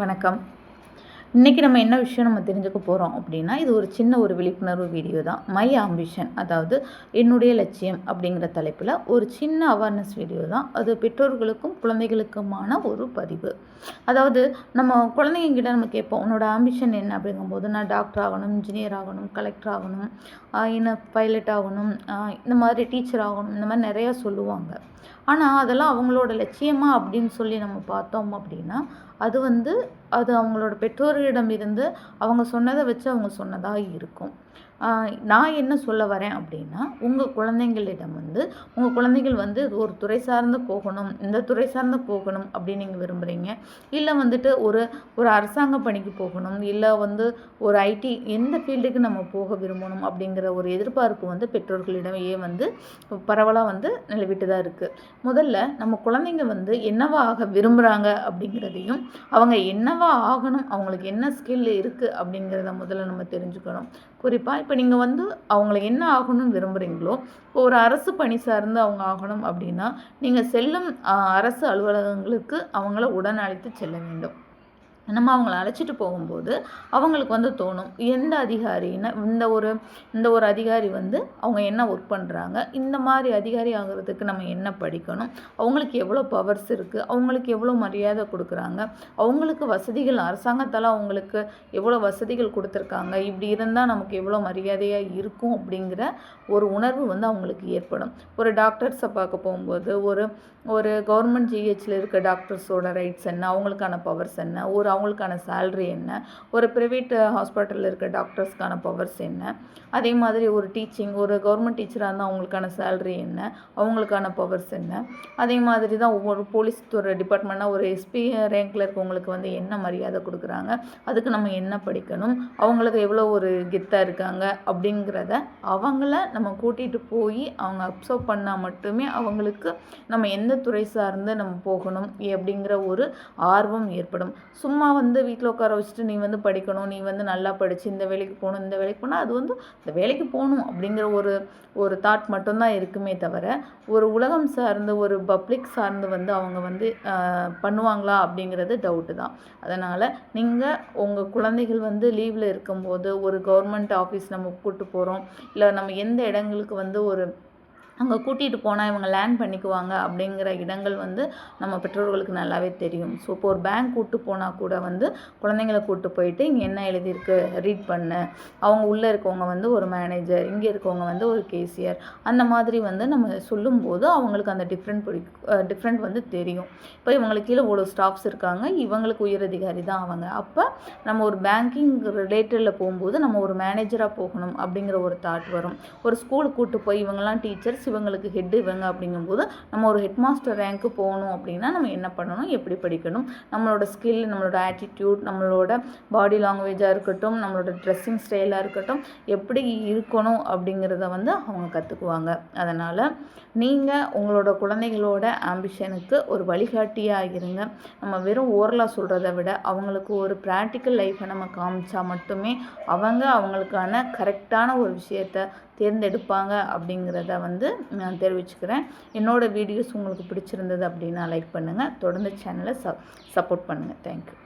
வணக்கம். இன்றைக்கி நம்ம என்ன விஷயம் நம்ம தெரிஞ்சுக்க போகிறோம் அப்படின்னா இது ஒரு சின்ன ஒரு விழிப்புணர்வு வீடியோ தான். மை ஆம்பிஷன் அதாவது என்னுடைய லட்சியம் அப்படிங்கிற தலைப்பில் ஒரு சின்ன அவேர்னஸ் வீடியோ தான். அது பெற்றோர்களுக்கும் குழந்தைகளுக்குமான ஒரு பதிவு. அதாவது நம்ம குழந்தைங்கிட்ட நம்ம கேட்போம் உன்னோட ஆம்பிஷன் என்ன? அப்படிங்கும்போது நான் டாக்டர் ஆகணும் இன்ஜினியர் ஆகணும் கலெக்டர் ஆகணும் என்ன பைலட் ஆகணும் இந்த மாதிரி டீச்சர் ஆகணும் இந்த மாதிரி நிறையா சொல்லுவாங்க. ஆனால் அதெல்லாம் அவங்களோட லட்சியமாக அப்படின்னு சொல்லி நம்ம பார்த்தோம் அப்படின்னா அது வந்து அது அவங்களோட பெற்றோர்களிடம் இருந்து அவங்க சொன்னதை வச்சு அவங்க சொன்னதாக இருக்கும். நான் என்ன சொல்ல வரேன் அப்படின்னா உங்கள் குழந்தைங்களிடம் வந்து உங்கள் குழந்தைகள் வந்து ஒரு துறை சார்ந்து போகணும் இந்த துறை சார்ந்து போகணும் அப்படின்னு நீங்கள் விரும்புகிறீங்க இல்லை வந்துட்டு ஒரு ஒரு அரசாங்க பணிக்கு போகணும் இல்லை வந்து ஒரு ஐடி எந்த ஃபீல்டுக்கு நம்ம போக விரும்பணும் அப்படிங்கிற ஒரு எதிர்பார்ப்பு வந்து பெற்றோர்களிடமே வந்து பரவலாக வந்து நிலவிட்டு தான் இருக்குது முதல்ல நம்ம குழந்தைங்க வந்து என்னவா ஆக விரும்புகிறாங்க அப்படிங்கிறதையும் அவங்க என்னவா ஆகணும் அவங்களுக்கு என்ன ஸ்கில் இருக்குது அப்படிங்கிறத முதல்ல நம்ம தெரிஞ்சுக்கணும். குறிப்பாக இப்போ நீங்கள் வந்து அவங்கள என்ன ஆகணும்னு விரும்புகிறீங்களோ இப்போ ஒரு அரசு பணி சார்ந்து அவங்க ஆகணும் அப்படின்னா நீங்கள் செல்லும் அரசு அலுவலகங்களுக்கு அவங்கள உடன் அழைத்து செல்ல வேண்டும். நம்ம அவங்கள அழைச்சிட்டு போகும்போது அவங்களுக்கு வந்து தோணும் எந்த அதிகாரின்னா இந்த ஒரு இந்த ஒரு அதிகாரி வந்து அவங்க என்ன ஒர்க் பண்ணுறாங்க இந்த மாதிரி அதிகாரி ஆகிறதுக்கு நம்ம என்ன படிக்கணும்? அவங்களுக்கு எவ்வளோ பவர்ஸ் இருக்குது அவங்களுக்கு எவ்வளோ மரியாதை கொடுக்குறாங்க? அவங்களுக்கு வசதிகள் அரசாங்கத்தால் அவங்களுக்கு எவ்வளோ வசதிகள் கொடுத்துருக்காங்க? இப்படி இருந்தால் நமக்கு எவ்வளோ மரியாதையாக இருக்கும்? அப்படிங்கிற ஒரு உணர்வு வந்து அவங்களுக்கு ஏற்படும். ஒரு டாக்டர்ஸை பார்க்க போகும்போது ஒரு ஒரு கவர்மெண்ட் ஜிஹெச்சில் இருக்க டாக்டர்ஸோட ரைட்ஸ் என்ன? அவங்களுக்கான பவர்ஸ் என்ன? ஒரு அவங்களுக்கான சேல்ரி என்ன? ஒரு ப்ரைவேட் ஹாஸ்பிட்டலில் இருக்க டாக்டர்ஸ்க்கான பவர்ஸ் என்ன? அதே மாதிரி ஒரு டீச்சிங் ஒரு கவர்மெண்ட் டீச்சராக இருந்தால் அவங்களுக்கான சேல்ரி என்ன? அவங்களுக்கான பவர்ஸ் என்ன? அதே மாதிரி தான் ஒவ்வொரு போலீஸ் துறை டிபார்ட்மெண்ட்னா ஒரு எஸ்பி ரேங்கில் இருக்கவங்களுக்கு வந்து என்ன மரியாதை கொடுக்குறாங்க? அதுக்கு நம்ம என்ன படிக்கணும்? அவங்களுக்கு எவ்வளோ ஒரு கெத்தாக இருக்காங்க? அப்படிங்கிறத அவங்கள நம்ம கூட்டிகிட்டு போய் அவங்க அப்சர்வ் பண்ணால் மட்டுமே அவங்களுக்கு நம்ம எந்த துறை சார்ந்து நம்ம போகணும்? அப்படிங்கிற ஒரு ஆர்வம் ஏற்படும். சும்மா வந்து வீட்டில் உட்கார வச்சுட்டு நீ வந்து படிக்கணும் நீ வந்து நல்லா படித்து இந்த வேலைக்கு போகணும் இந்த வேலைக்கு போனால் அது வந்து இந்த வேலைக்கு போகணும் அப்படிங்கிற ஒரு ஒரு தாட் மட்டும்தான் இருக்குமே தவிர ஒரு உலகம் சார்ந்து ஒரு பப்ளிக் சார்ந்து வந்து அவங்க வந்து பண்ணுவாங்களா அப்படிங்கிறது டவுட்டு தான். அதனால் நீங்கள் உங்கள் குழந்தைகள் வந்து லீவில் இருக்கும்போது ஒரு கவர்மெண்ட் ஆஃபீஸ் நம்ம கூப்பிட்டு போகிறோம் இல்லை நம்ம எந்த இடங்களுக்கு வந்து ஒரு அங்கே கூட்டிகிட்டு போனால் இவங்க லேர்ன் பண்ணிக்குவாங்க அப்படிங்கிற இடங்கள் வந்து நம்ம பெற்றோர்களுக்கு நல்லாவே தெரியும். ஸோ இப்போ ஒரு பேங்க் கூப்பிட்டு போனால் கூட வந்து குழந்தைங்களை கூட்டு போயிட்டு இங்கே என்ன எழுதியிருக்கு? ரீட் பண்ணு. அவங்க உள்ளே இருக்கவங்க வந்து ஒரு மேனேஜர் இங்கே இருக்கவங்க வந்து ஒரு கேசியர் அந்த மாதிரி வந்து நம்ம சொல்லும்போது அவங்களுக்கு அந்த டிஃப்ரெண்ட் பிடிக்கும் டிஃப்ரெண்ட் வந்து தெரியும். இப்போ இவங்களுக்கு கீழே இவ்வளோ ஸ்டாஃப்ஸ் இருக்காங்க இவங்களுக்கு உயரதிகாரி தான் அவங்க. அப்போ நம்ம ஒரு பேங்கிங் ரிலேட்டடில் போகும்போது நம்ம ஒரு மேனேஜராக போகணும் அப்படிங்கிற ஒரு தாட் வரும். ஒரு ஸ்கூலுக்கு கூட்டு போய் இவங்கெல்லாம் டீச்சர்ஸ் இவங்களுக்கு ஹெட் இவங்க அப்படிங்கும்போது நம்ம ஒரு ஹெட் மாஸ்டர் ரேங்க்கு போகணும் அப்படின்னா நம்ம என்ன பண்ணணும்? எப்படி படிக்கணும்? நம்மளோட ஸ்கில் நம்மளோட ஆட்டிடியூட் நம்மளோட பாடி லாங்குவேஜாக இருக்கட்டும் நம்மளோட ட்ரெஸ்ஸிங் ஸ்டைலாக இருக்கட்டும் எப்படி இருக்கணும் அப்படிங்கிறத வந்து அவங்க கற்றுக்குவாங்க அதனால் நீங்கள் உங்களோட குழந்தைகளோட ஆம்பிஷனுக்கு ஒரு வழிகாட்டியாக இருங்க. நம்ம வெறும் ஓரலாக சொல்கிறத விட அவங்களுக்கு ஒரு ப்ராக்டிக்கல் லைஃப்பை நம்ம காமிச்சா மட்டுமே அவங்க அவங்களுக்கான கரெக்டான ஒரு விஷயத்த தேர்ந்தெடுப்பாங்க அப்படிங்கிறத வந்து நான் தெரிவிச்சுக்கிறேன். என்னோடய வீடியோஸ் உங்களுக்கு பிடிச்சிருந்தது அப்படின்னா லைக் பண்ணுங்கள் தொடர்ந்து சேனலை சப் சப்போர்ட் பண்ணுங்கள் தேங்க்யூ